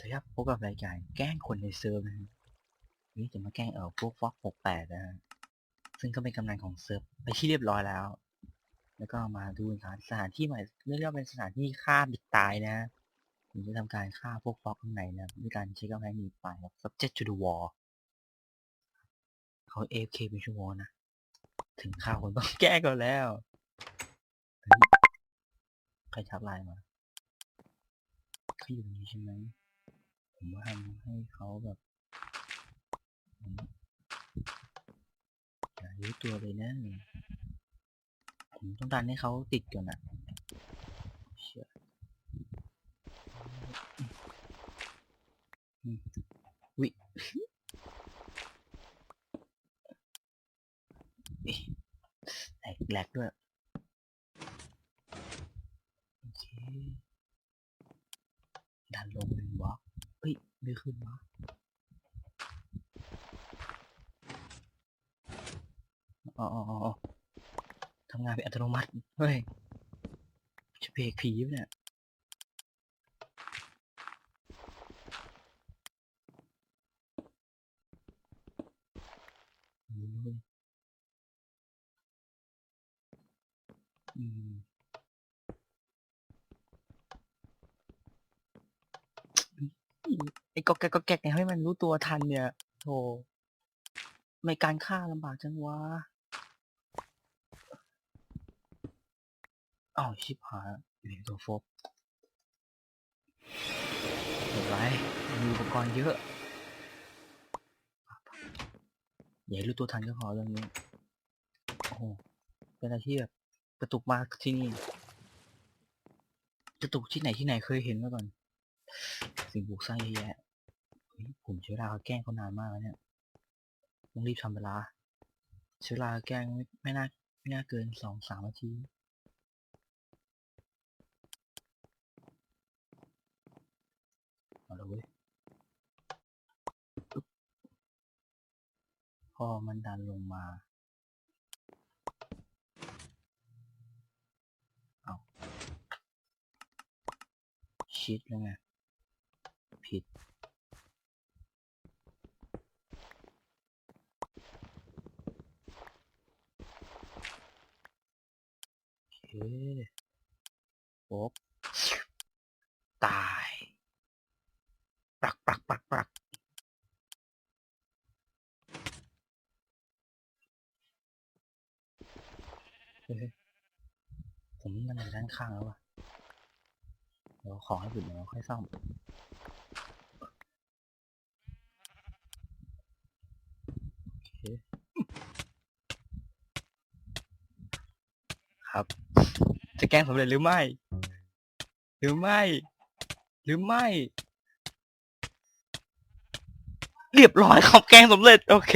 สวัสดีครับพบกับรายการแกล้งคนในเซิร์ฟนะฮะนี่จะมาแกล้งเอ่อพวกฟ็อกหกแปดนะฮะซึ่งก็เป็นกำนันของเซิร์ฟไปที่เรียบร้อยแล้ว แล้วก็มาดูสถานสถานที่ใหม่เรียกว่าเป็นสถานที่ฆ่าเด็กตายนะผมจะทำการฆ่าพวกฟ็อกข้างในนะด้วยการใช้กำแพงหนีไฟครับ subject to the wall เขา AFK เป็นชั่วโมงนะ ถึงข่าวคนต้องแก้ก่อนแล้วใครทักไลน์มาเขาอยู่ตรงนี้ใช่ไหม ผมว่าทำให้เขาแบบอย่ารู้ตัวเลยนะ ผมต้องการให้เขาติดก่อนอะเชื่ออืมวิแหลกแหลกด้วย โอเค ดันลงหนึ่งบล็อก ไม่ขึ้นวะอ๋ออ๋ออ๋อทำงานเป็นอัตโนมัติ เฮ้ย จะเพกผีปเนี่ยอืมอืมไอ้ ก็แกก็แกกเนี่ยให้มันรู้ตัวทันเนี่ยโธ่ไม่การฆ่าลำบากจังวะอ้าวชิบหายอยู่ในตัวฟบเห็นไรมีอุปกรณ์เยอะอย่าให้รู้ตัวทันก็พอเรื่องนี้โอ้โหเป็นอะไรที่แบบกระตุกมากที่นี่กระตุกที่ไหนที่ไหนเคยเห็นมาก่อนสิ่งปลูกสร้างเยอะแยะ ผมใช้เวลาแกล้งเขานานมากแล้วเนี่ยต้องรีบทำเวลาใช้เวลาแกล้งไม่ไม่น่าไม่น่าเกินสองสามนาทีเอาละเว้ยพอมันดันลงมาเอาชิดแล้วไงผิด เคโป๊บตาย ปักปักปักปักเฮ้ยผมมันอยู่ด้านข้างแล้ววะเดี๋ยวของให้หยุดเดี๋ยวค่อยซ่อมโอเค ครับ จะแกล้งสำเร็จหรือไม่ หรือไม่ หรือไม่ เรียบร้อยครับแกล้งสำเร็จ โอเค